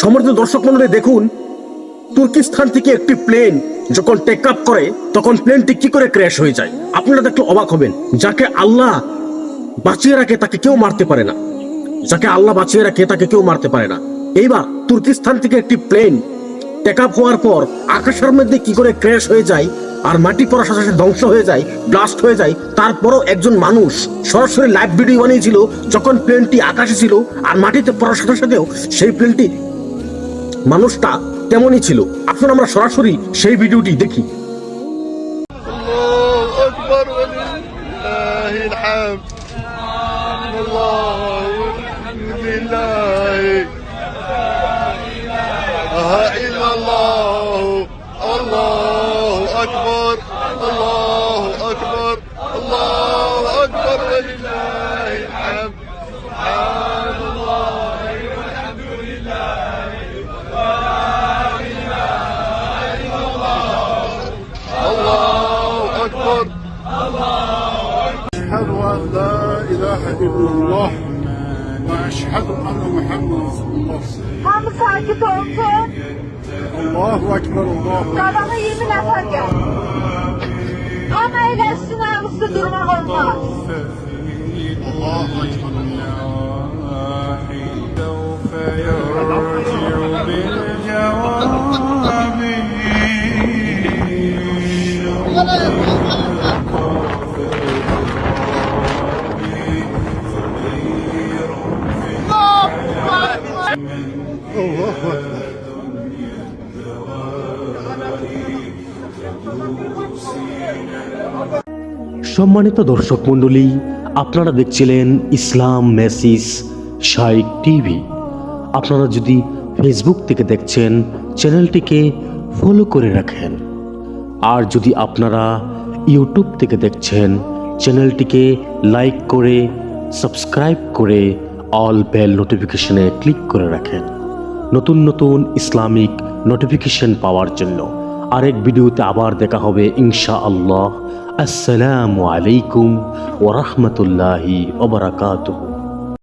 সমর্থ দর্শক মন্ডলী, দেখুন। তুর্কিস্তান থেকে একটি প্লেন যখন টেক আপ করে, তখন প্লেনটি কি করে ক্র্যাশ হয়ে যায়? আপনারা দেখলে অবাক হবেন। যাকে আল্লাহ বাঁচিয়ে রাখে, তাকে কেউ মারতে পারে না। যাকে আল্লাহ বাঁচিয়ে রাখে, তাকে কেউ মারতে পারে না। এইবার তুর্কিস্তান থেকে একটি প্লেন টেক আপ হওয়ার পর, আকাশের মধ্যে কি করে ক্র্যাশ হয়ে যায়, আর মাটি পড়ার সাথে সাথে ধ্বংস হয়ে যায় ব্লাস্ট হয়ে যায়, তারপরও একজন মানুষ সরাসরি লাইভ ভিডিও বানিয়েছিল, যখন প্লেনটি আকাশে ছিল, আর মাটিতে পড়ার সাথে সাথেও সেই প্লেনটি মানুষটা তেমনই ছিল আসুন আমরা সরাসরি সেই ভিডিওটি দেখি الله أكبر ولله الحمد الله الحمد لله إله إلا الله الله أكبر الله أكبر الله أشهد أن لا إله إلا الله وأشهد أن محمد رسول الله Hamı sakit olsun. الله أكبر الله أكبر Qabağına 20 nəfər gəl. Amma eləsin ağzı durmaq olmaz. الله أكبر سوف يرجع بالجواب সম্মানিত দর্শক মণ্ডলী, আপনারা দেখছিলেন ইসলাম মেসিস শাইক টিভি। আপনারা যদি ফেসবুক থেকে দেখছেন, চ্যানেলটিকে ফলো করে রাখেন। আর যদি আপনারা ইউটিউব থেকে দেখছেন, চ্যানেলটিকে লাইক করে, সাবস্ক্রাইব করে, অল বেল নোটিফিকেশনে ক্লিক করে রাখেন। নতুন নতুন ইসলামিক নোটিফিকেশন পাওয়ার জন্য। আরেক ভিডিওতে আবার দেখা হবে ইনশা আল্লাহ আসসালামু আলাইকুম ওরহমতুল্লাহি ওবরাকাতুহু